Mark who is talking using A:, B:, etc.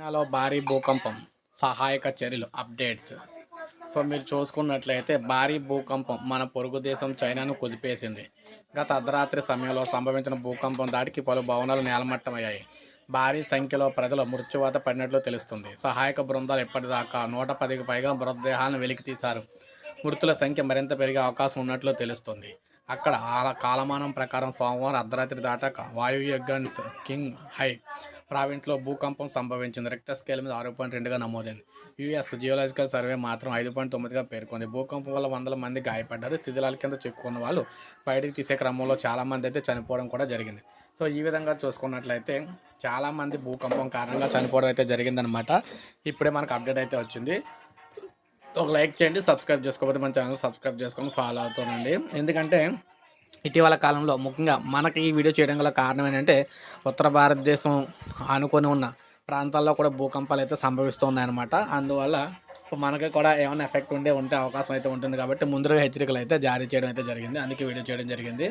A: చైనాలో భారీ భూకంపం సహాయక చర్యలు అప్డేట్స్. సో మీరు చూసుకున్నట్లయితే భారీ భూకంపం మన పొరుగు దేశం చైనాను కుదిపేసింది. గత అర్ధరాత్రి సమయంలో సంభవించిన భూకంపం దాటికి పలు భవనాలు నేలమట్టమయ్యాయి. భారీ సంఖ్యలో ప్రజలు మృత్యువాత పడినట్లు తెలుస్తుంది. సహాయక బృందాలు ఇప్పటిదాకా నూట పదికి పైగా మృతదేహాలను వెలికి తీశారు. మృతుల సంఖ్య మరింత పెరిగే అవకాశం ఉన్నట్లు తెలుస్తుంది. అక్కడ కాలమానం ప్రకారం సోమవారం అర్ధరాత్రి దాటాక వాయువ్య గన్స్ కింగ్ హై ప్రావిన్స్లో భూకంపం సంభవించింది. రెక్టర్ స్కేల్ మీద ఆరు పాయింట్ రెండుగా నమోదైంది. యుఎస్ జియోలాజికల్ సర్వే మాత్రం ఐదు పాయింట్ తొమ్మిదిగా పేర్కొంది. భూకంపం వల్ల వందల మంది గాయపడ్డారు. శిథిలాల కింద చిక్కుకున్న వాళ్ళు బయటికి తీసే క్రమంలో చాలామంది అయితే చనిపోవడం కూడా జరిగింది. సో ఈ విధంగా చూసుకున్నట్లయితే చాలామంది భూకంపం కారణంగా చనిపోవడం అయితే జరిగిందనమాట ఇప్పుడే మనకు అప్డేట్ అయితే వచ్చింది. ఒక లైక్ చేయండి సబ్స్క్రైబ్ చేసుకోకపోతే మన ఛానల్ సబ్స్క్రైబ్ చేసుకొని ఫాలో అవుతానండి ఎందుకంటే ఇటీవల కాలంలో ముఖ్యంగా మనకి ఈ వీడియో చేయడం గల కారణం ఏంటంటే ఉత్తర భారతదేశం ఆనుకొని ఉన్న ప్రాంతాల్లో కూడా భూకంపాలు అయితే సంభవిస్తున్నాయన్నమాట. అందువల్ల మనకి కూడా ఏమైనా ఎఫెక్ట్ ఉండే ఉంటే అవకాశం అయితే ఉంటుంది కాబట్టి ముందుగా హెచ్చరికలు అయితే జారీ చేయడం అయితే జరిగింది. అందుకే వీడియో చేయడం జరిగింది.